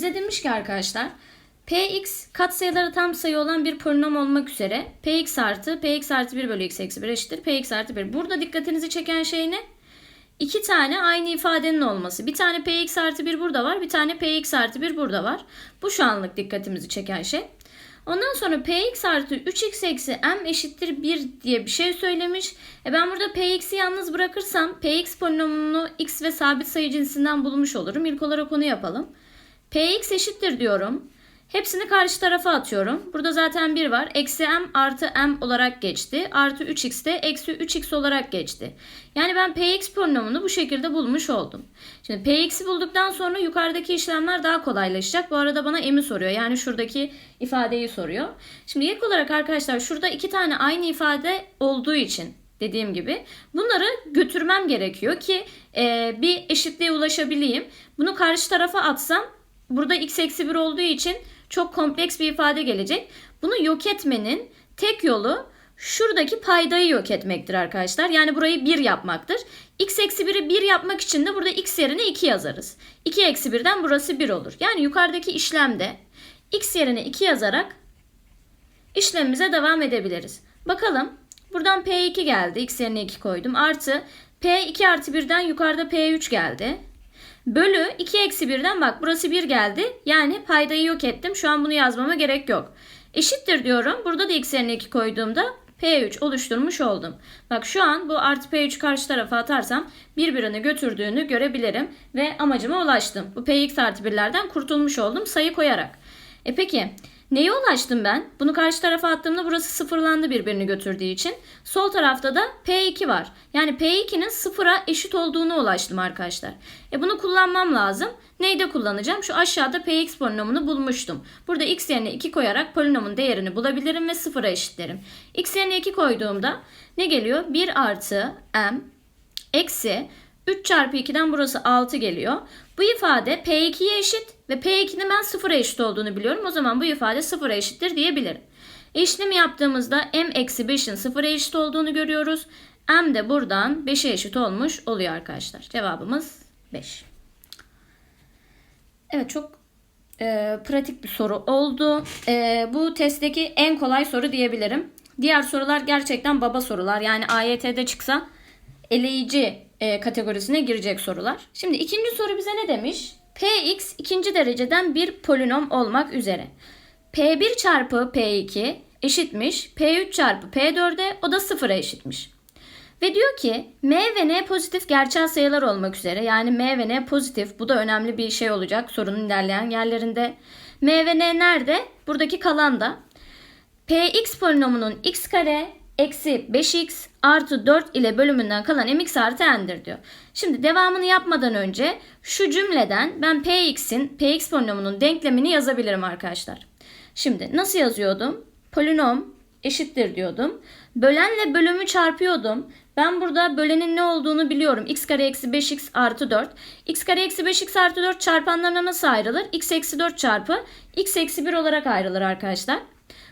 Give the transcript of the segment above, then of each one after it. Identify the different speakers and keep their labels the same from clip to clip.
Speaker 1: Bize demiş ki arkadaşlar Px katsayıları tam sayı olan bir polinom olmak üzere Px artı Px artı 1 bölü x eksi 1 eşittir Px artı 1. Burada dikkatinizi çeken şey ne? İki tane aynı ifadenin olması. Bir tane Px artı 1 burada var. Bir tane Px artı 1 burada var. Bu şu anlık dikkatimizi çeken şey. Ondan sonra Px artı 3x eksi m eşittir 1 diye bir şey söylemiş. E ben burada Px'i yalnız bırakırsam Px polinomunu x ve sabit sayı cinsinden bulmuş olurum. İlk olarak onu yapalım. Px eşittir diyorum. Hepsini karşı tarafa atıyorum. Burada zaten 1 var. Eksi m artı m olarak geçti. Artı 3x de eksi 3x olarak geçti. Yani ben px polinomunu bu şekilde bulmuş oldum. Şimdi px'i bulduktan sonra yukarıdaki işlemler daha kolaylaşacak. Bu arada bana m'i soruyor. Yani şuradaki ifadeyi soruyor. Şimdi ilk olarak arkadaşlar şurada iki tane aynı ifade olduğu için dediğim gibi bunları götürmem gerekiyor ki e, bir eşitliğe ulaşabileyim. Bunu karşı tarafa atsam burada x eksi 1 olduğu için çok kompleks bir ifade gelecek. Bunu yok etmenin tek yolu şuradaki paydayı yok etmektir arkadaşlar. Yani burayı 1 yapmaktır. x eksi 1'i 1 yapmak için de burada x yerine 2 yazarız. 2 eksi 1'den burası 1 olur. Yani yukarıdaki işlemde x yerine 2 yazarak işlemimize devam edebiliriz. Bakalım buradan P2 geldi. X yerine 2 koydum. Artı P2 artı 1'den yukarıda P3 geldi. Bölü 2 eksi 1'den bak burası 1 geldi. Yani paydayı yok ettim. Şu an bunu yazmama gerek yok. Eşittir diyorum. Burada da x yerine 2 koyduğumda P3 oluşturmuş oldum. Bak şu an bu artı P3 karşı tarafa atarsam birbirini götürdüğünü görebilirim ve amacıma ulaştım. Bu Px artı 1'lerden kurtulmuş oldum sayı koyarak. E peki neye ulaştım ben? Bunu karşı tarafa attığımda burası sıfırlandı birbirini götürdüğü için. Sol tarafta da P2 var. Yani P2'nin sıfıra eşit olduğunu ulaştım arkadaşlar. E bunu kullanmam lazım. Neyde kullanacağım? Şu aşağıda Px polinomunu bulmuştum. Burada x yerine 2 koyarak polinomun değerini bulabilirim ve sıfıra eşitlerim. x yerine 2 koyduğumda ne geliyor? 1 artı m eksi 3 çarpı 2'den burası 6 geliyor. Bu ifade P2'ye eşit ve P2'nin ben sıfıra eşit olduğunu biliyorum. O zaman bu ifade sıfıra eşittir diyebilirim. İşlemi yaptığımızda m eksi 5'in sıfıra eşit olduğunu görüyoruz. m de buradan 5'e eşit olmuş oluyor arkadaşlar. Cevabımız 5. Evet çok e, pratik bir soru oldu. E, bu testteki en kolay soru diyebilirim. Diğer sorular gerçekten baba sorular. Yani AYT'de çıksa eleyici e, kategorisine girecek sorular. Şimdi ikinci soru bize ne demiş? Px ikinci dereceden bir polinom olmak üzere. P1 çarpı P2 eşitmiş. P3 çarpı P4'e o da 0'a eşitmiş. Ve diyor ki M ve N pozitif gerçel sayılar olmak üzere yani M ve N pozitif bu da önemli bir şey olacak sorunun ilerleyen yerlerinde. M ve N nerede? Buradaki kalan da. Px polinomunun x kare eksi 5x artı 4 ile bölümünden kalan mx artı n'dir diyor. Şimdi devamını yapmadan önce şu cümleden ben px'in px polinomunun denklemini yazabilirim arkadaşlar. Şimdi nasıl yazıyordum? Polinom eşittir diyordum. Bölenle bölümü çarpıyordum. Ben burada bölenin ne olduğunu biliyorum. x kare eksi 5x artı 4. x kare eksi 5x artı 4 çarpanlarına nasıl ayrılır? x eksi 4 çarpı x eksi 1 olarak ayrılır arkadaşlar.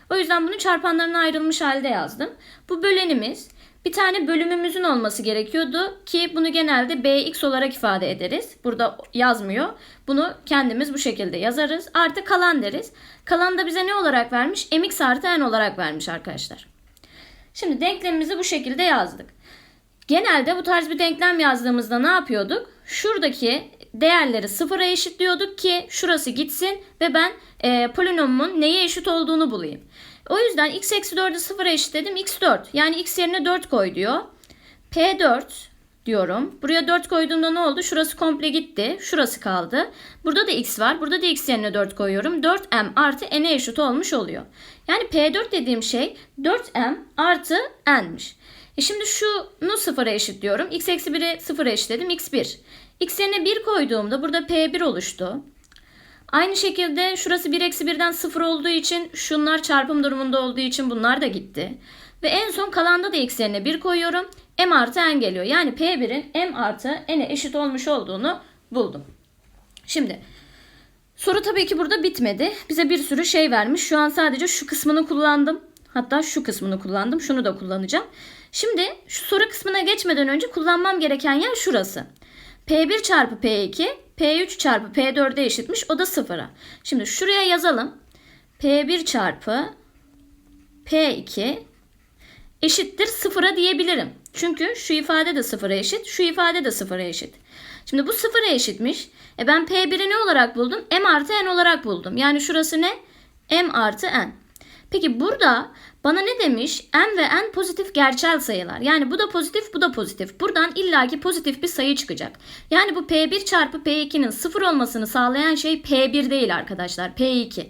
Speaker 1: O yüzden bunu çarpanlarına ayrılmış halde yazdım. Bu bölenimiz bir tane bölümümüzün olması gerekiyordu ki bunu genelde bx olarak ifade ederiz. Burada yazmıyor. Bunu kendimiz bu şekilde yazarız. Artı kalan deriz. Kalan da bize ne olarak vermiş? mx artı n olarak vermiş arkadaşlar. Şimdi denklemimizi bu şekilde yazdık. Genelde bu tarz bir denklem yazdığımızda ne yapıyorduk? Şuradaki değerleri sıfıra eşitliyorduk ki şurası gitsin ve ben e, polinomumun neye eşit olduğunu bulayım. O yüzden x eksi 4'ü sıfıra eşitledim x 4. Yani x yerine 4 koy diyor. P4 diyorum. Buraya 4 koyduğumda ne oldu? Şurası komple gitti. Şurası kaldı. Burada da x var. Burada da x yerine 4 koyuyorum. 4m artı n'e eşit olmuş oluyor. Yani P4 dediğim şey 4m artı n'miş. E şimdi şunu sıfıra eşitliyorum. x eksi 1'i sıfıra eşitledim. x1. x yerine 1 koyduğumda burada P1 oluştu. Aynı şekilde şurası 1 eksi 1'den 0 olduğu için şunlar çarpım durumunda olduğu için bunlar da gitti. Ve en son kalanda da x yerine 1 koyuyorum. m artı n geliyor. Yani P1'in m artı n'e eşit olmuş olduğunu buldum. Şimdi soru tabii ki burada bitmedi. Bize bir sürü şey vermiş. Şu an sadece şu kısmını kullandım. Hatta şu kısmını kullandım. Şunu da kullanacağım. Şimdi şu soru kısmına geçmeden önce kullanmam gereken yer şurası. P1 çarpı P2 P3 çarpı P4'e eşitmiş. O da sıfıra. Şimdi şuraya yazalım. P1 çarpı P2 eşittir sıfıra diyebilirim. Çünkü şu ifade de sıfıra eşit, şu ifade de sıfıra eşit. Şimdi bu sıfıra eşitmiş. E ben P1'i ne olarak buldum? M artı N olarak buldum. Yani şurası ne? M artı N. Peki burada bana ne demiş? M ve N pozitif gerçel sayılar. Yani bu da pozitif, bu da pozitif. Buradan illaki pozitif bir sayı çıkacak. Yani bu P1 çarpı P2'nin sıfır olmasını sağlayan şey P1 değil arkadaşlar. P2.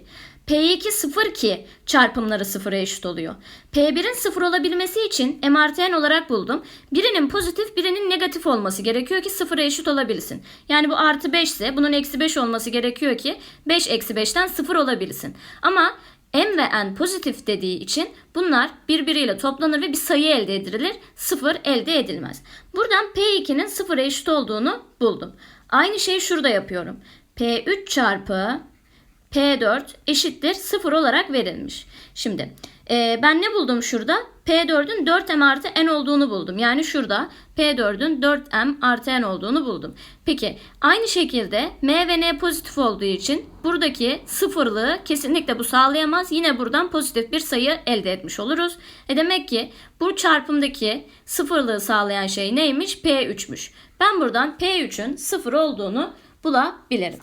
Speaker 1: P2 sıfır ki çarpımları sıfıra eşit oluyor. P1'in sıfır olabilmesi için M artı N olarak buldum. Birinin pozitif birinin negatif olması gerekiyor ki sıfıra eşit olabilsin. Yani bu artı 5 ise bunun eksi 5 olması gerekiyor ki 5 eksi 5'ten sıfır olabilsin. Ama M ve N pozitif dediği için bunlar birbiriyle toplanır ve bir sayı elde edilir. Sıfır elde edilmez. Buradan P2'nin sıfıra eşit olduğunu buldum. Aynı şeyi şurada yapıyorum. P3 çarpı P4 eşittir 0 olarak verilmiş. Şimdi e, ben ne buldum şurada? P4'ün 4M artı N olduğunu buldum. Yani şurada P4'ün 4M artı N olduğunu buldum. Peki aynı şekilde M ve N pozitif olduğu için buradaki sıfırlığı kesinlikle bu sağlayamaz. Yine buradan pozitif bir sayı elde etmiş oluruz. E demek ki bu çarpımdaki sıfırlığı sağlayan şey neymiş? P3'müş. Ben buradan P3'ün sıfır olduğunu bulabilirim.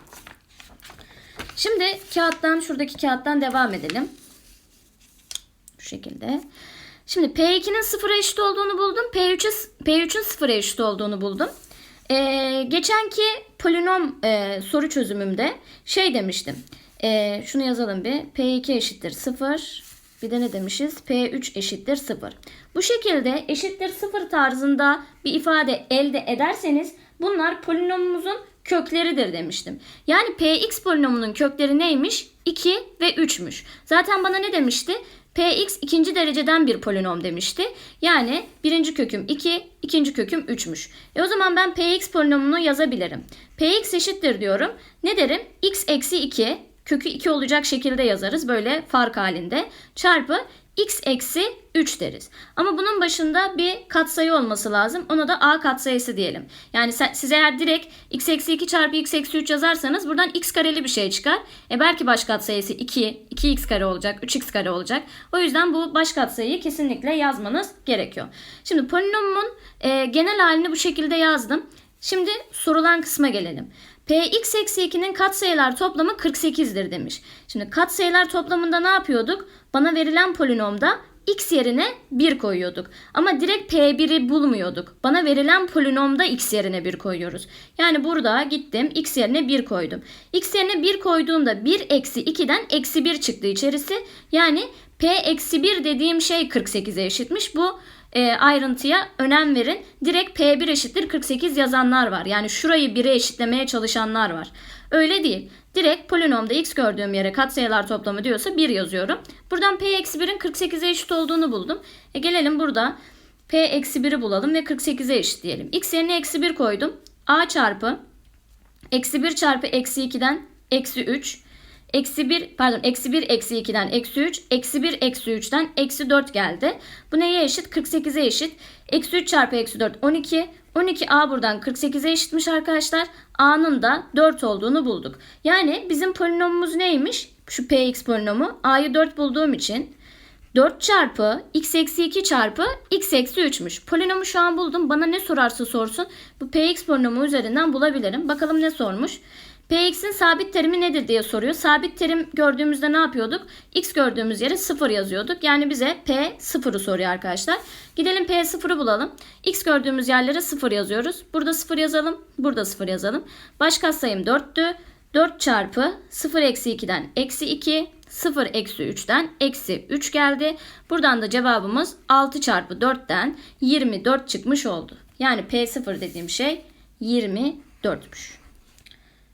Speaker 1: Şimdi kağıttan şuradaki kağıttan devam edelim. Şekilde. Şimdi P2'nin sıfıra eşit olduğunu buldum. P3'ün P3'ün sıfıra eşit olduğunu buldum. Ee, geçenki polinom e, soru çözümümde şey demiştim. E, şunu yazalım bir. P2 eşittir 0. Bir de ne demişiz? P3 eşittir 0. Bu şekilde eşittir 0 tarzında bir ifade elde ederseniz bunlar polinomumuzun kökleridir demiştim. Yani px polinomunun kökleri neymiş? 2 ve 3'müş. Zaten bana ne demişti? Px ikinci dereceden bir polinom demişti. Yani birinci köküm 2, ikinci köküm 3'müş. E o zaman ben px polinomunu yazabilirim. px eşittir diyorum. Ne derim? x eksi 2 kökü 2 olacak şekilde yazarız. Böyle fark halinde. Çarpı x eksi 3 deriz. Ama bunun başında bir katsayı olması lazım. Ona da a katsayısı diyelim. Yani siz eğer direkt x eksi 2 çarpı x eksi 3 yazarsanız buradan x kareli bir şey çıkar. E belki baş katsayısı 2, 2x kare olacak, 3x kare olacak. O yüzden bu baş katsayıyı kesinlikle yazmanız gerekiyor. Şimdi polinomun e, genel halini bu şekilde yazdım. Şimdi sorulan kısma gelelim. Px eksi 2'nin katsayılar toplamı 48'dir demiş. Şimdi katsayılar toplamında ne yapıyorduk? Bana verilen polinomda x yerine 1 koyuyorduk. Ama direkt P1'i bulmuyorduk. Bana verilen polinomda x yerine 1 koyuyoruz. Yani burada gittim x yerine 1 koydum. x yerine 1 koyduğumda 1 eksi 2'den eksi 1 çıktı içerisi. Yani P eksi 1 dediğim şey 48'e eşitmiş. Bu e, ayrıntıya önem verin. Direkt P1 eşittir 48 yazanlar var. Yani şurayı 1'e eşitlemeye çalışanlar var. Öyle değil. Direkt polinomda x gördüğüm yere katsayılar toplamı diyorsa 1 yazıyorum. Buradan p eksi 1'in 48'e eşit olduğunu buldum. E gelelim burada p eksi 1'i bulalım ve 48'e eşit diyelim. x yerine eksi 1 koydum. a çarpı eksi 1 çarpı eksi 2'den eksi 3 Eksi 1 pardon eksi 1 eksi 2'den eksi 3. Eksi 1 eksi 3'ten eksi 4 geldi. Bu neye eşit? 48'e eşit. Eksi 3 çarpı eksi 4 12. 12a buradan 48'e eşitmiş arkadaşlar. a'nın da 4 olduğunu bulduk. Yani bizim polinomumuz neymiş? Şu px polinomu. a'yı 4 bulduğum için 4 çarpı x eksi 2 çarpı x eksi 3'müş. Polinomu şu an buldum. Bana ne sorarsa sorsun bu px polinomu üzerinden bulabilirim. Bakalım ne sormuş. Px'in sabit terimi nedir diye soruyor. Sabit terim gördüğümüzde ne yapıyorduk? X gördüğümüz yere 0 yazıyorduk. Yani bize P 0'ı soruyor arkadaşlar. Gidelim P 0'ı bulalım. X gördüğümüz yerlere 0 yazıyoruz. Burada 0 yazalım. Burada 0 yazalım. Baş katsayım 4'tü. 4 çarpı 0 eksi 2'den eksi 2. 0 eksi 3'ten eksi 3 geldi. Buradan da cevabımız 6 çarpı 4'ten 24 çıkmış oldu. Yani P0 dediğim şey 24'müş.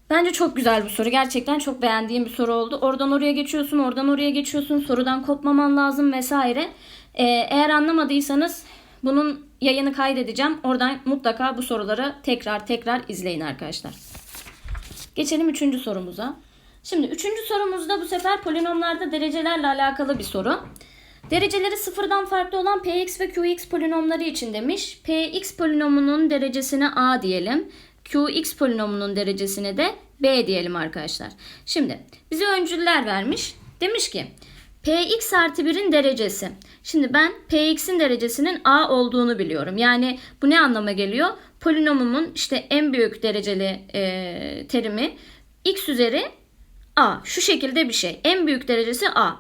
Speaker 1: Bence çok güzel bir soru. Gerçekten çok beğendiğim bir soru oldu. Oradan oraya geçiyorsun, oradan oraya geçiyorsun. Sorudan kopmaman lazım vesaire. Ee, eğer anlamadıysanız bunun yayını kaydedeceğim. Oradan mutlaka bu soruları tekrar tekrar izleyin arkadaşlar. Geçelim üçüncü sorumuza. Şimdi üçüncü sorumuzda bu sefer polinomlarda derecelerle alakalı bir soru. Dereceleri sıfırdan farklı olan px ve qx polinomları için demiş. px polinomunun derecesine a diyelim. Qx polinomunun derecesine de b diyelim arkadaşlar. Şimdi bize öncüller vermiş. Demiş ki Px artı 1'in derecesi. Şimdi ben Px'in derecesinin a olduğunu biliyorum. Yani bu ne anlama geliyor? Polinomumun işte en büyük dereceli e, terimi x üzeri a. Şu şekilde bir şey. En büyük derecesi a.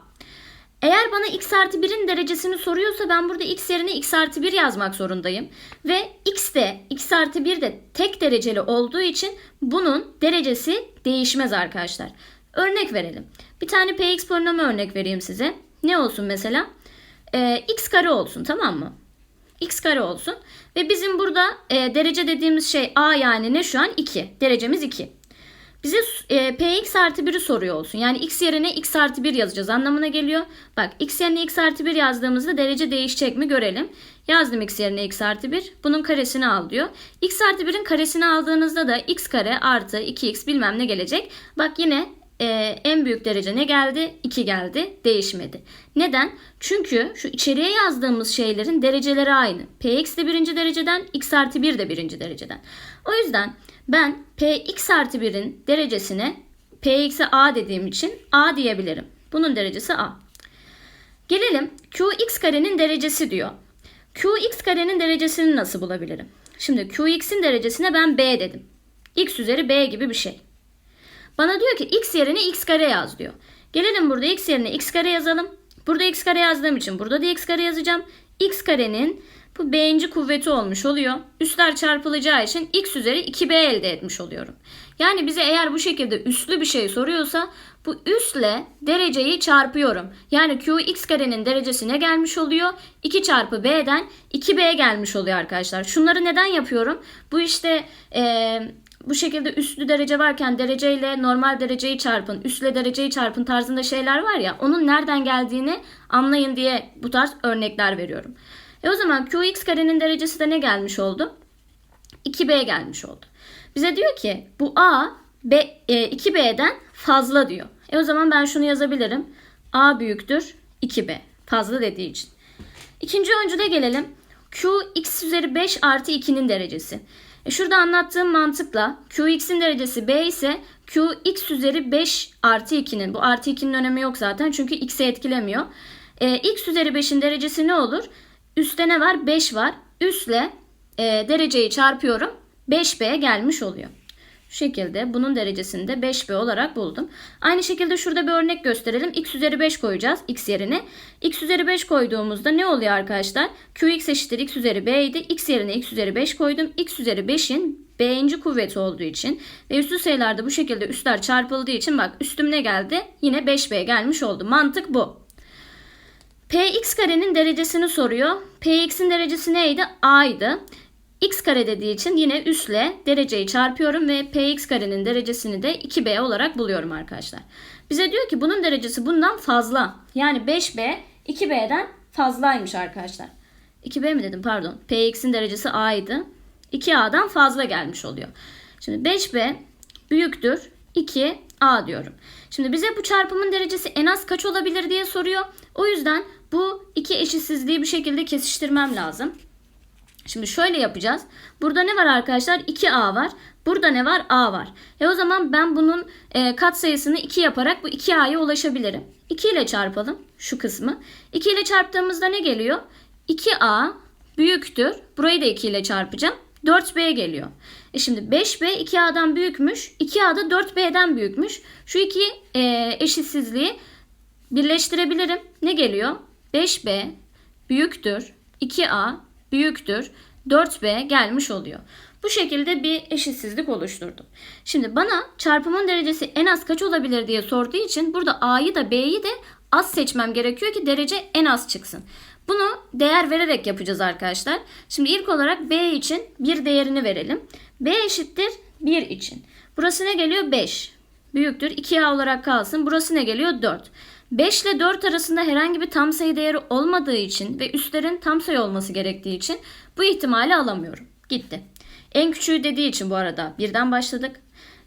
Speaker 1: Eğer bana x artı 1'in derecesini soruyorsa ben burada x yerine x artı 1 yazmak zorundayım. Ve x de x artı 1 de tek dereceli olduğu için bunun derecesi değişmez arkadaşlar. Örnek verelim. Bir tane px polinomu örnek vereyim size. Ne olsun mesela? Ee, x kare olsun tamam mı? x kare olsun. Ve bizim burada e, derece dediğimiz şey a yani ne şu an? 2. Derecemiz 2. Bize e, px artı 1'i soruyor olsun. Yani x yerine x artı 1 yazacağız anlamına geliyor. Bak x yerine x artı 1 yazdığımızda derece değişecek mi görelim. Yazdım x yerine x artı 1. Bunun karesini al diyor. x artı 1'in karesini aldığınızda da x kare artı 2x bilmem ne gelecek. Bak yine e, en büyük derece ne geldi? 2 geldi. Değişmedi. Neden? Çünkü şu içeriye yazdığımız şeylerin dereceleri aynı. Px de birinci dereceden, x artı 1 de birinci dereceden. O yüzden ben px artı 1'in derecesine px'e a dediğim için a diyebilirim. Bunun derecesi a. Gelelim qx karenin derecesi diyor. qx karenin derecesini nasıl bulabilirim? Şimdi qx'in derecesine ben b dedim. x üzeri b gibi bir şey. Bana diyor ki x yerine x kare yaz diyor. Gelelim burada x yerine x kare yazalım. Burada x kare yazdığım için burada da x kare yazacağım. x karenin bu b'inci kuvveti olmuş oluyor. Üstler çarpılacağı için x üzeri 2b elde etmiş oluyorum. Yani bize eğer bu şekilde üslü bir şey soruyorsa bu üstle dereceyi çarpıyorum. Yani qx karenin derecesi ne gelmiş oluyor? 2 çarpı b'den 2b gelmiş oluyor arkadaşlar. Şunları neden yapıyorum? Bu işte eee bu şekilde üstlü derece varken dereceyle normal dereceyi çarpın, üstle dereceyi çarpın tarzında şeyler var ya onun nereden geldiğini anlayın diye bu tarz örnekler veriyorum. E o zaman qx karenin derecesi de ne gelmiş oldu? 2b gelmiş oldu. Bize diyor ki bu a b, e, 2b'den fazla diyor. E o zaman ben şunu yazabilirim. a büyüktür 2b. Fazla dediği için. İkinci öncüde gelelim. q x üzeri 5 artı 2'nin derecesi. E şurada anlattığım mantıkla Qx'in derecesi B ise Qx üzeri 5 artı 2'nin bu artı 2'nin önemi yok zaten çünkü x'e etkilemiyor. E, x üzeri 5'in derecesi ne olur? Üstte ne var? 5 var. Üstle e, dereceyi çarpıyorum. 5b gelmiş oluyor. Şu şekilde bunun derecesini de 5b olarak buldum. Aynı şekilde şurada bir örnek gösterelim. x üzeri 5 koyacağız x yerine. x üzeri 5 koyduğumuzda ne oluyor arkadaşlar? qx eşittir x üzeri b idi. x yerine x üzeri 5 koydum. x üzeri 5'in b'inci kuvveti olduğu için ve üstü sayılarda bu şekilde üstler çarpıldığı için bak üstüm ne geldi? Yine 5b gelmiş oldu. Mantık bu. Px karenin derecesini soruyor. px'in derecesi neydi? a'ydı x kare dediği için yine üstle dereceyi çarpıyorum ve px karenin derecesini de 2b olarak buluyorum arkadaşlar. Bize diyor ki bunun derecesi bundan fazla. Yani 5b 2b'den fazlaymış arkadaşlar. 2b mi dedim pardon. px'in derecesi a'ydı. 2a'dan fazla gelmiş oluyor. Şimdi 5b büyüktür 2a diyorum. Şimdi bize bu çarpımın derecesi en az kaç olabilir diye soruyor. O yüzden bu iki eşitsizliği bir şekilde kesiştirmem lazım. Şimdi şöyle yapacağız. Burada ne var arkadaşlar? 2a var. Burada ne var? a var. E o zaman ben bunun e, katsayısını 2 yaparak bu 2a'ya ulaşabilirim. 2 ile çarpalım şu kısmı. 2 ile çarptığımızda ne geliyor? 2a büyüktür. Burayı da 2 ile çarpacağım. 4b geliyor. E şimdi 5b 2a'dan büyükmüş. 2a da 4b'den büyükmüş. Şu iki e, eşitsizliği birleştirebilirim. Ne geliyor? 5b büyüktür 2a büyüktür 4b gelmiş oluyor. Bu şekilde bir eşitsizlik oluşturdum. Şimdi bana çarpımın derecesi en az kaç olabilir diye sorduğu için burada a'yı da b'yi de az seçmem gerekiyor ki derece en az çıksın. Bunu değer vererek yapacağız arkadaşlar. Şimdi ilk olarak b için bir değerini verelim. b eşittir 1 için. Burası ne geliyor? 5. Büyüktür. 2a olarak kalsın. Burası ne geliyor? 4. 5 ile 4 arasında herhangi bir tam sayı değeri olmadığı için ve üstlerin tam sayı olması gerektiği için bu ihtimali alamıyorum. Gitti. En küçüğü dediği için bu arada birden başladık.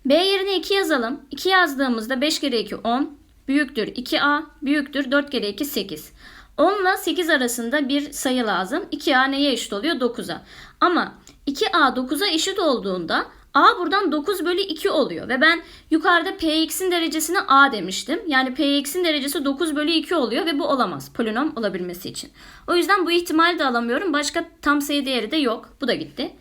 Speaker 1: B yerine 2 yazalım. 2 yazdığımızda 5 kere 2 10 büyüktür 2A büyüktür 4 kere 2 8. 10 ile 8 arasında bir sayı lazım. 2A neye eşit oluyor? 9'a. Ama 2A 9'a eşit olduğunda A buradan 9 bölü 2 oluyor. Ve ben yukarıda Px'in derecesine A demiştim. Yani Px'in derecesi 9 bölü 2 oluyor ve bu olamaz polinom olabilmesi için. O yüzden bu ihtimali de alamıyorum. Başka tam sayı değeri de yok. Bu da gitti.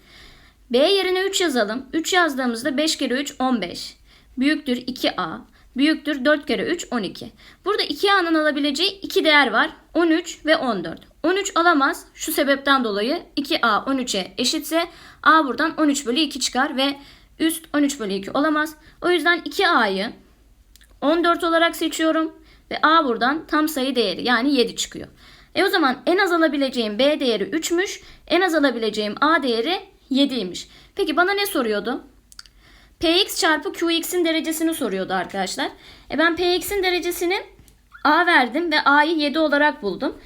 Speaker 1: B yerine 3 yazalım. 3 yazdığımızda 5 kere 3 15. Büyüktür 2A. Büyüktür 4 kere 3 12. Burada 2A'nın alabileceği iki değer var. 13 ve 14. 13 alamaz. Şu sebepten dolayı 2A 13'e eşitse A buradan 13 bölü 2 çıkar ve üst 13 bölü 2 olamaz. O yüzden 2A'yı 14 olarak seçiyorum ve A buradan tam sayı değeri yani 7 çıkıyor. E o zaman en az alabileceğim B değeri 3'müş. En az alabileceğim A değeri 7'ymiş. Peki bana ne soruyordu? Px çarpı Qx'in derecesini soruyordu arkadaşlar. E ben Px'in derecesini A verdim ve A'yı 7 olarak buldum.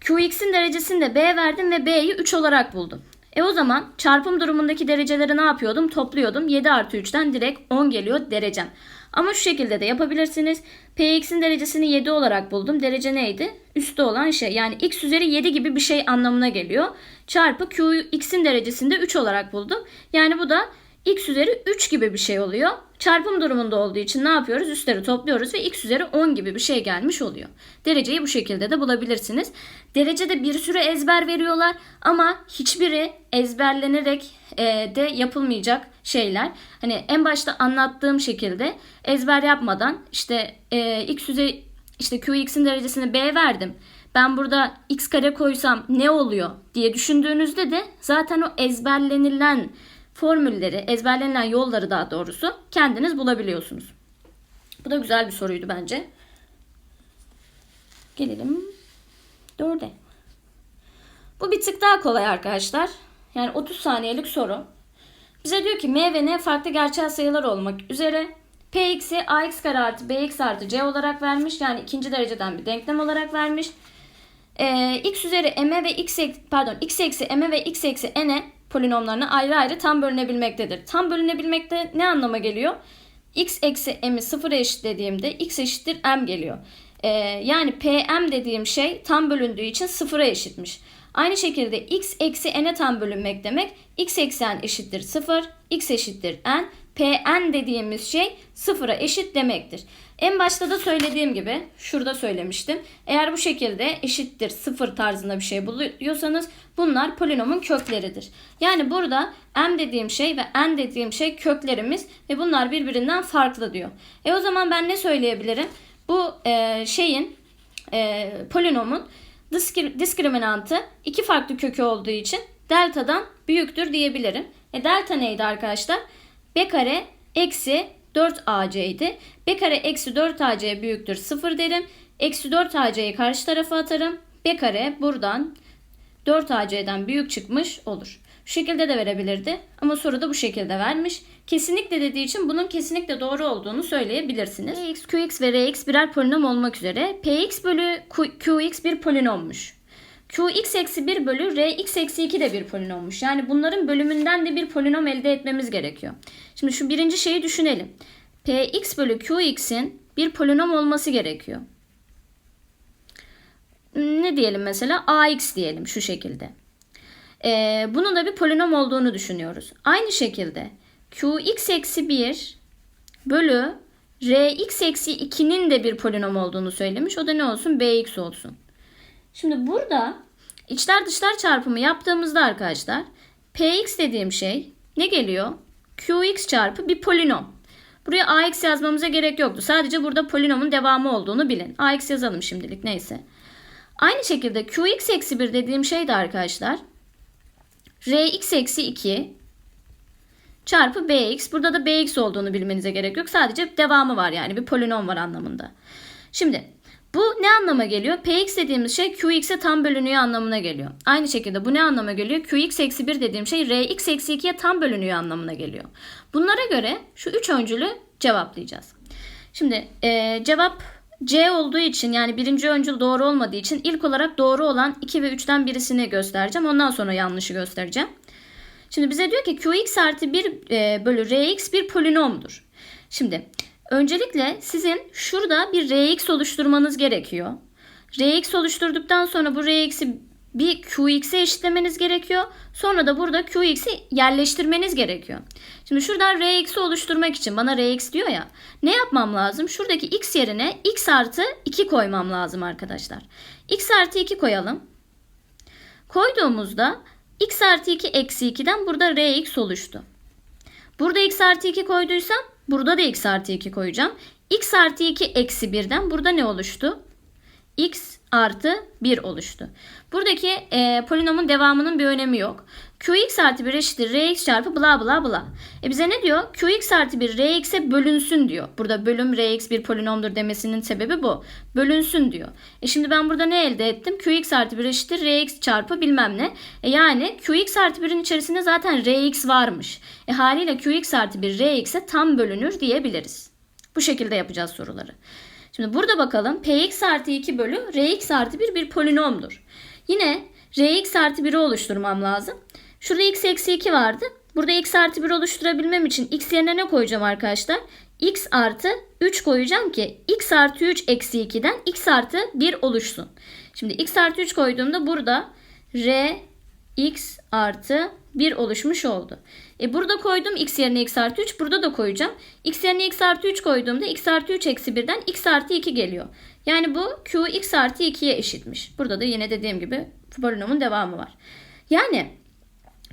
Speaker 1: Qx'in derecesini de B verdim ve B'yi 3 olarak buldum. E o zaman çarpım durumundaki dereceleri ne yapıyordum? Topluyordum. 7 artı 3'ten direkt 10 geliyor derecem. Ama şu şekilde de yapabilirsiniz. Px'in derecesini 7 olarak buldum. Derece neydi? Üstte olan şey. Yani x üzeri 7 gibi bir şey anlamına geliyor. Çarpı qx'in derecesini de 3 olarak buldum. Yani bu da x üzeri 3 gibi bir şey oluyor. Çarpım durumunda olduğu için ne yapıyoruz? Üstleri topluyoruz ve x üzeri 10 gibi bir şey gelmiş oluyor. Dereceyi bu şekilde de bulabilirsiniz. Derecede bir sürü ezber veriyorlar ama hiçbiri ezberlenerek e, de yapılmayacak şeyler. Hani en başta anlattığım şekilde ezber yapmadan işte e, x üzeri işte qx'in derecesini b verdim. Ben burada x kare koysam ne oluyor diye düşündüğünüzde de zaten o ezberlenilen formülleri, ezberlenilen yolları daha doğrusu kendiniz bulabiliyorsunuz. Bu da güzel bir soruydu bence. Gelelim dörde. Bu bir tık daha kolay arkadaşlar. Yani 30 saniyelik soru. Bize diyor ki m ve n farklı gerçel sayılar olmak üzere px'i ax kare artı bx artı c olarak vermiş. Yani ikinci dereceden bir denklem olarak vermiş. Ee, x üzeri m'e ve x pardon x eksi m'e ve x eksi n'e polinomlarına ayrı ayrı tam bölünebilmektedir. Tam bölünebilmekte ne anlama geliyor? x eksi m'i sıfıra eşitlediğimde x eşittir m geliyor. Ee, yani pm dediğim şey tam bölündüğü için sıfıra eşitmiş. Aynı şekilde x eksi n'e tam bölünmek demek x eksi n eşittir 0, x eşittir n. Pn dediğimiz şey sıfıra eşit demektir. En başta da söylediğim gibi şurada söylemiştim. Eğer bu şekilde eşittir sıfır tarzında bir şey buluyorsanız bunlar polinomun kökleridir. Yani burada m dediğim şey ve n dediğim şey köklerimiz ve bunlar birbirinden farklı diyor. E o zaman ben ne söyleyebilirim? Bu e, şeyin e, polinomun diskriminantı iki farklı kökü olduğu için delta'dan büyüktür diyebilirim. E delta neydi arkadaşlar? b kare eksi 4ac idi. b kare eksi 4ac büyüktür 0 derim. Eksi 4ac'yi karşı tarafa atarım. b kare buradan 4ac'den büyük çıkmış olur. Şu şekilde de verebilirdi ama soruda bu şekilde vermiş. Kesinlikle dediği için bunun kesinlikle doğru olduğunu söyleyebilirsiniz. Px, qx ve rx birer polinom olmak üzere px bölü qx bir polinommuş. Qx eksi 1 bölü rx eksi 2 de bir polinommuş. Yani bunların bölümünden de bir polinom elde etmemiz gerekiyor. Şimdi şu birinci şeyi düşünelim. px bölü qx'in bir polinom olması gerekiyor. Ne diyelim mesela? ax diyelim şu şekilde. Ee, bunun da bir polinom olduğunu düşünüyoruz. Aynı şekilde qx eksi 1 bölü rx eksi 2'nin de bir polinom olduğunu söylemiş. O da ne olsun? bx olsun. Şimdi burada içler dışlar çarpımı yaptığımızda arkadaşlar px dediğim şey ne geliyor? qx çarpı bir polinom. Buraya ax yazmamıza gerek yoktu. Sadece burada polinomun devamı olduğunu bilin. ax yazalım şimdilik neyse. Aynı şekilde qx eksi 1 dediğim şey de arkadaşlar rx eksi 2 çarpı bx. Burada da bx olduğunu bilmenize gerek yok. Sadece devamı var yani bir polinom var anlamında. Şimdi bu ne anlama geliyor? Px dediğimiz şey qx'e tam bölünüyor anlamına geliyor. Aynı şekilde bu ne anlama geliyor? qx eksi 1 dediğim şey rx eksi 2'ye tam bölünüyor anlamına geliyor. Bunlara göre şu üç öncülü cevaplayacağız. Şimdi e, cevap C olduğu için yani birinci öncül doğru olmadığı için ilk olarak doğru olan 2 ve 3'ten birisini göstereceğim. Ondan sonra yanlışı göstereceğim. Şimdi bize diyor ki qx artı 1 e, bölü rx bir polinomdur. Şimdi öncelikle sizin şurada bir rx oluşturmanız gerekiyor. rx oluşturduktan sonra bu rx'i bir qx'e eşitlemeniz gerekiyor. Sonra da burada qx'i yerleştirmeniz gerekiyor. Şimdi şuradan rx'i oluşturmak için bana rx diyor ya. Ne yapmam lazım? Şuradaki x yerine x artı 2 koymam lazım arkadaşlar. x artı 2 koyalım. Koyduğumuzda x artı 2 eksi 2'den burada rx oluştu. Burada x artı 2 koyduysam burada da x artı 2 koyacağım. x artı 2 eksi 1'den burada ne oluştu? X artı 1 oluştu. Buradaki e, polinomun devamının bir önemi yok. qx artı 1 eşittir rx çarpı bla bla bla. E bize ne diyor? qx artı 1 rx'e bölünsün diyor. Burada bölüm rx bir polinomdur demesinin sebebi bu. Bölünsün diyor. E şimdi ben burada ne elde ettim? qx artı 1 eşittir rx çarpı bilmem ne. E yani qx artı 1'in içerisinde zaten rx varmış. E haliyle qx artı 1 rx'e tam bölünür diyebiliriz. Bu şekilde yapacağız soruları. Şimdi burada bakalım px artı 2 bölü rx artı 1 bir polinomdur. Yine rx artı 1'i oluşturmam lazım. Şurada x eksi 2 vardı. Burada x artı 1 oluşturabilmem için x yerine ne koyacağım arkadaşlar? x artı 3 koyacağım ki x artı 3 eksi 2'den x artı 1 oluşsun. Şimdi x artı 3 koyduğumda burada r x artı 1 oluşmuş oldu. E burada koydum x yerine x artı 3. Burada da koyacağım. x yerine x artı 3 koyduğumda x artı 3 eksi 1'den x artı 2 geliyor. Yani bu q x artı 2'ye eşitmiş. Burada da yine dediğim gibi polinomun devamı var. Yani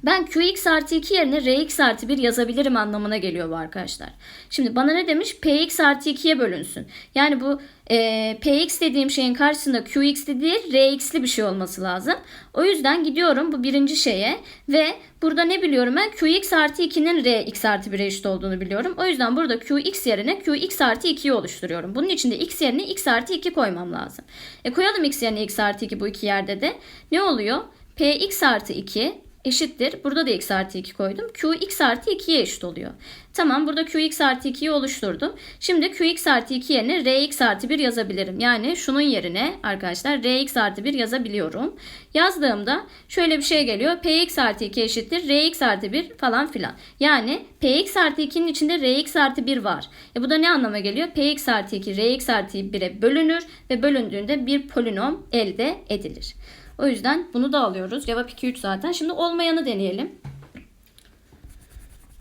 Speaker 1: ben qx artı 2 yerine rx artı 1 yazabilirim anlamına geliyor bu arkadaşlar. Şimdi bana ne demiş? px artı 2'ye bölünsün. Yani bu e, px dediğim şeyin karşısında qx'li değil rx'li bir şey olması lazım. O yüzden gidiyorum bu birinci şeye ve burada ne biliyorum ben? qx artı 2'nin rx artı 1'e eşit olduğunu biliyorum. O yüzden burada qx yerine qx artı 2'yi oluşturuyorum. Bunun için de x yerine x artı 2 koymam lazım. E koyalım x yerine x artı 2 bu iki yerde de. Ne oluyor? px artı 2 eşittir. Burada da x artı 2 koydum. q x artı 2'ye eşit oluyor. Tamam burada q x artı 2'yi oluşturdum. Şimdi q x artı 2 yerine r x artı 1 yazabilirim. Yani şunun yerine arkadaşlar r x artı 1 yazabiliyorum. Yazdığımda şöyle bir şey geliyor. p x artı 2 eşittir r x artı 1 falan filan. Yani p x artı 2'nin içinde r x artı 1 var. E bu da ne anlama geliyor? p x artı 2 r x artı 1'e bölünür ve bölündüğünde bir polinom elde edilir. O yüzden bunu da alıyoruz. Cevap 2 3 zaten. Şimdi olmayanı deneyelim.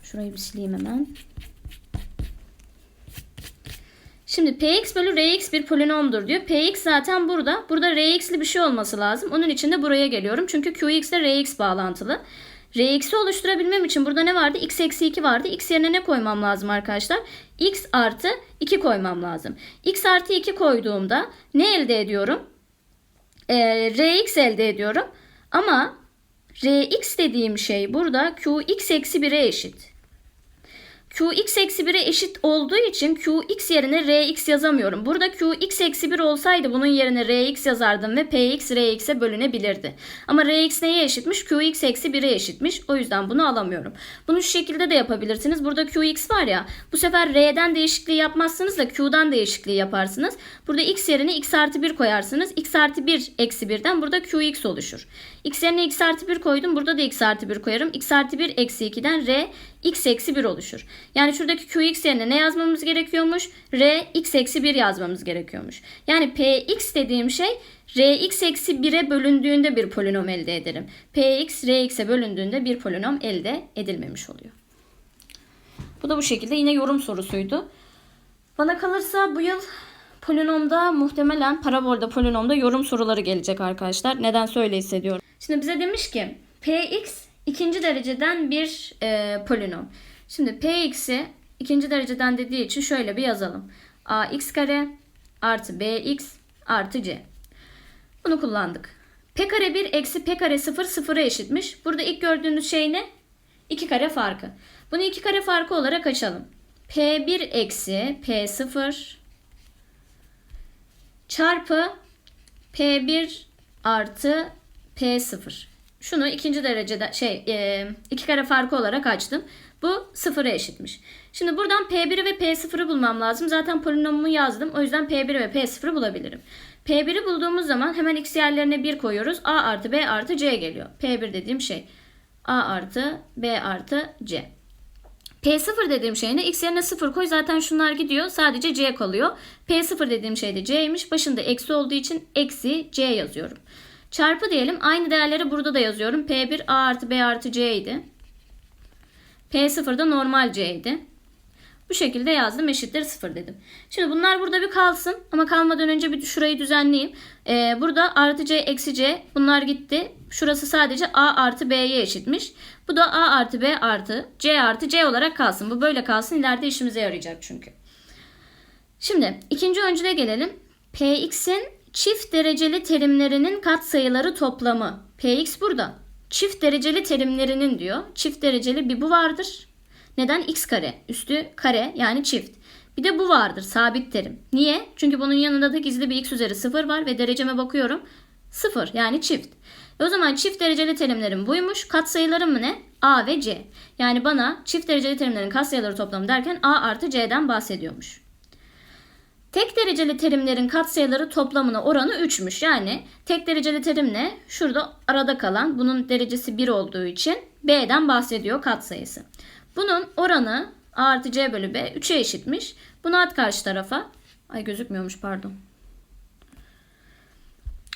Speaker 1: Şurayı bir sileyim hemen. Şimdi px bölü rx bir polinomdur diyor. px zaten burada. Burada rx'li bir şey olması lazım. Onun için de buraya geliyorum. Çünkü qx ile rx bağlantılı. Rx'i oluşturabilmem için burada ne vardı? x eksi 2 vardı. x yerine ne koymam lazım arkadaşlar? x artı 2 koymam lazım. x artı 2 koyduğumda ne elde ediyorum? E, Rx elde ediyorum. Ama Rx dediğim şey burada Qx eksi 1'e eşit. Qx eksi 1'e eşit olduğu için Qx yerine Rx yazamıyorum. Burada Qx eksi 1 olsaydı bunun yerine Rx yazardım ve Px Rx'e bölünebilirdi. Ama Rx neye eşitmiş? Qx eksi 1'e eşitmiş. O yüzden bunu alamıyorum. Bunu şu şekilde de yapabilirsiniz. Burada Qx var ya bu sefer R'den değişikliği yapmazsınız da Q'dan değişikliği yaparsınız. Burada x yerine x artı 1 koyarsınız. x artı 1 eksi 1'den burada Qx oluşur. x yerine x artı 1 koydum. Burada da x artı 1 koyarım. x artı 1 eksi 2'den R x eksi 1 oluşur. Yani şuradaki qx yerine ne yazmamız gerekiyormuş? r x eksi 1 yazmamız gerekiyormuş. Yani px dediğim şey rx eksi 1'e bölündüğünde bir polinom elde ederim. px rx'e bölündüğünde bir polinom elde edilmemiş oluyor. Bu da bu şekilde yine yorum sorusuydu. Bana kalırsa bu yıl polinomda muhtemelen parabolda polinomda yorum soruları gelecek arkadaşlar. Neden öyle hissediyorum. Şimdi bize demiş ki px ikinci dereceden bir e, polinom. Şimdi px'i ikinci dereceden dediği için şöyle bir yazalım. ax kare artı bx artı c. Bunu kullandık. p kare 1 eksi p kare 0 sıfıra eşitmiş. Burada ilk gördüğünüz şey ne? 2 kare farkı. Bunu 2 kare farkı olarak açalım. p1 eksi p0 çarpı p1 artı p0. Şunu ikinci derecede şey e, iki kare farkı olarak açtım. Bu sıfıra eşitmiş. Şimdi buradan P1'i ve P0'ı bulmam lazım. Zaten polinomumu yazdım. O yüzden P1 ve P0'ı bulabilirim. P1'i bulduğumuz zaman hemen x yerlerine 1 koyuyoruz. A artı B artı C geliyor. P1 dediğim şey. A artı B artı C. P0 dediğim şey ne? X yerine 0 koy zaten şunlar gidiyor. Sadece C kalıyor. P0 dediğim şey de C'ymiş. Başında eksi olduğu için eksi C yazıyorum. Çarpı diyelim. Aynı değerleri burada da yazıyorum. P1 A artı B artı C idi. P0 da normal C idi. Bu şekilde yazdım eşittir 0 dedim. Şimdi bunlar burada bir kalsın ama kalmadan önce bir şurayı düzenleyeyim. Ee, burada artı C eksi C bunlar gitti. Şurası sadece A artı B'ye eşitmiş. Bu da A artı B artı C artı C olarak kalsın. Bu böyle kalsın ileride işimize yarayacak çünkü. Şimdi ikinci öncüle gelelim. Px'in çift dereceli terimlerinin katsayıları toplamı. Px burada. Çift dereceli terimlerinin diyor. Çift dereceli bir bu vardır. Neden? x kare. Üstü kare yani çift. Bir de bu vardır sabit terim. Niye? Çünkü bunun yanında da gizli bir x üzeri 0 var ve dereceme bakıyorum. 0 yani çift. E o zaman çift dereceli terimlerim buymuş. Katsayılarım mı ne? A ve C. Yani bana çift dereceli terimlerin katsayıları toplamı derken A artı C'den bahsediyormuş. Tek dereceli terimlerin katsayıları toplamına oranı 3'müş. Yani tek dereceli terim ne? Şurada arada kalan bunun derecesi 1 olduğu için B'den bahsediyor katsayısı. Bunun oranı A artı C bölü B 3'e eşitmiş. Bunu at karşı tarafa. Ay gözükmüyormuş pardon.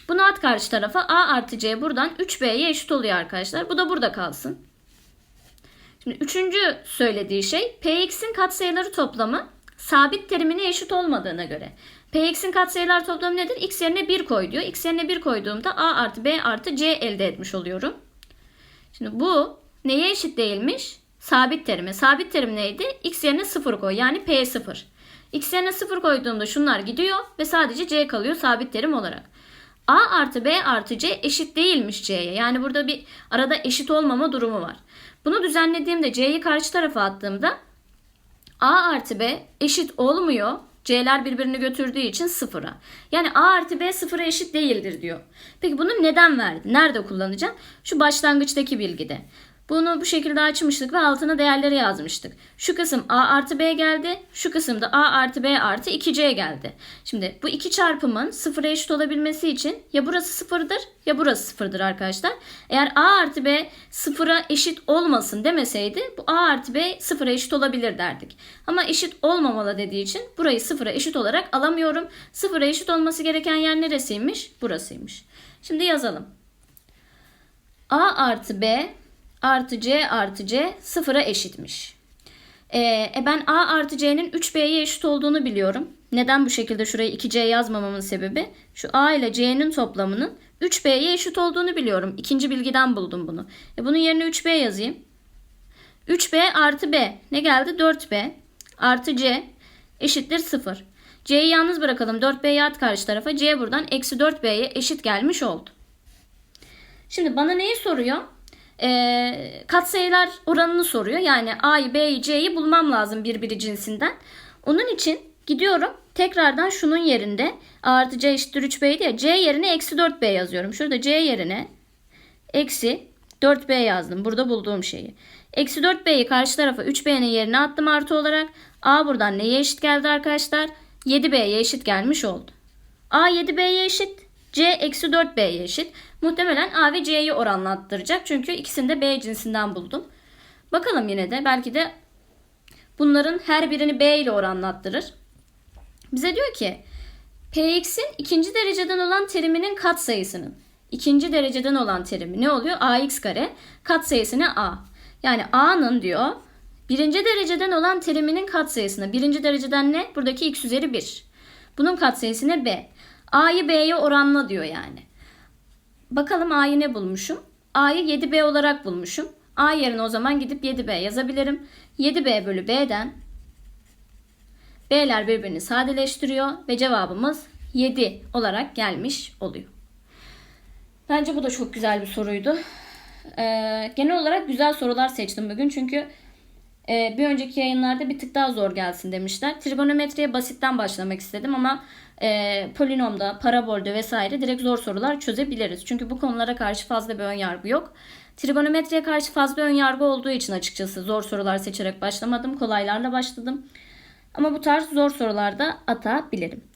Speaker 1: Bunu at karşı tarafa. A artı C buradan 3B'ye eşit oluyor arkadaşlar. Bu da burada kalsın. Şimdi üçüncü söylediği şey Px'in katsayıları toplamı sabit terimine eşit olmadığına göre. Px'in katsayılar toplamı nedir? X yerine 1 koy diyor. X yerine 1 koyduğumda A artı B artı C elde etmiş oluyorum. Şimdi bu neye eşit değilmiş? Sabit terime. Sabit terim neydi? X yerine 0 koy. Yani P0. X yerine 0 koyduğumda şunlar gidiyor ve sadece C kalıyor sabit terim olarak. A artı B artı C eşit değilmiş C'ye. Yani burada bir arada eşit olmama durumu var. Bunu düzenlediğimde C'yi karşı tarafa attığımda A artı B eşit olmuyor. C'ler birbirini götürdüğü için sıfıra. Yani A artı B sıfıra eşit değildir diyor. Peki bunu neden verdi? Nerede kullanacağım? Şu başlangıçtaki bilgide. Bunu bu şekilde açmıştık ve altına değerleri yazmıştık. Şu kısım A artı B geldi. Şu kısımda A artı B artı 2C geldi. Şimdi bu iki çarpımın sıfıra eşit olabilmesi için ya burası sıfırdır ya burası sıfırdır arkadaşlar. Eğer A artı B sıfıra eşit olmasın demeseydi bu A artı B sıfıra eşit olabilir derdik. Ama eşit olmamalı dediği için burayı sıfıra eşit olarak alamıyorum. Sıfıra eşit olması gereken yer neresiymiş? Burasıymış. Şimdi yazalım. A artı B artı C artı C sıfıra eşitmiş. Ee, e ben A artı C'nin 3B'ye eşit olduğunu biliyorum. Neden bu şekilde şuraya 2C yazmamamın sebebi? Şu A ile C'nin toplamının 3B'ye eşit olduğunu biliyorum. İkinci bilgiden buldum bunu. E bunun yerine 3B yazayım. 3B artı B ne geldi? 4B artı C eşittir 0. C'yi yalnız bırakalım. 4B'yi at karşı tarafa. C buradan eksi 4B'ye eşit gelmiş oldu. Şimdi bana neyi soruyor? E, katsayılar oranını soruyor. Yani A'yı, B'yi, C'yi bulmam lazım birbiri cinsinden. Onun için gidiyorum tekrardan şunun yerinde A artı C eşittir 3B'ydi ya. C yerine eksi 4B yazıyorum. Şurada C yerine eksi 4B yazdım. Burada bulduğum şeyi. Eksi 4B'yi karşı tarafa 3B'nin yerine attım artı olarak. A buradan neye eşit geldi arkadaşlar? 7B'ye eşit gelmiş oldu. A 7B'ye eşit. C eksi 4B'ye eşit. Muhtemelen A ve C'yi oranlattıracak. Çünkü ikisini de B cinsinden buldum. Bakalım yine de belki de bunların her birini B ile oranlattırır. Bize diyor ki Px'in ikinci dereceden olan teriminin katsayısının ikinci dereceden olan terimi ne oluyor? ax kare katsayısı ne a. Yani a'nın diyor birinci dereceden olan teriminin katsayısını birinci dereceden ne? Buradaki x üzeri 1. Bunun katsayısı ne? b. a'yı b'ye oranla diyor yani. Bakalım A'yı ne bulmuşum? A'yı 7B olarak bulmuşum. A yerine o zaman gidip 7B yazabilirim. 7B bölü B'den B'ler birbirini sadeleştiriyor ve cevabımız 7 olarak gelmiş oluyor. Bence bu da çok güzel bir soruydu. Ee, genel olarak güzel sorular seçtim bugün çünkü e, bir önceki yayınlarda bir tık daha zor gelsin demişler. Trigonometriye basitten başlamak istedim ama e, polinomda, parabolde vesaire direkt zor sorular çözebiliriz. Çünkü bu konulara karşı fazla bir ön yargı yok. Trigonometriye karşı fazla ön yargı olduğu için açıkçası zor sorular seçerek başlamadım. Kolaylarla başladım. Ama bu tarz zor sorularda atabilirim.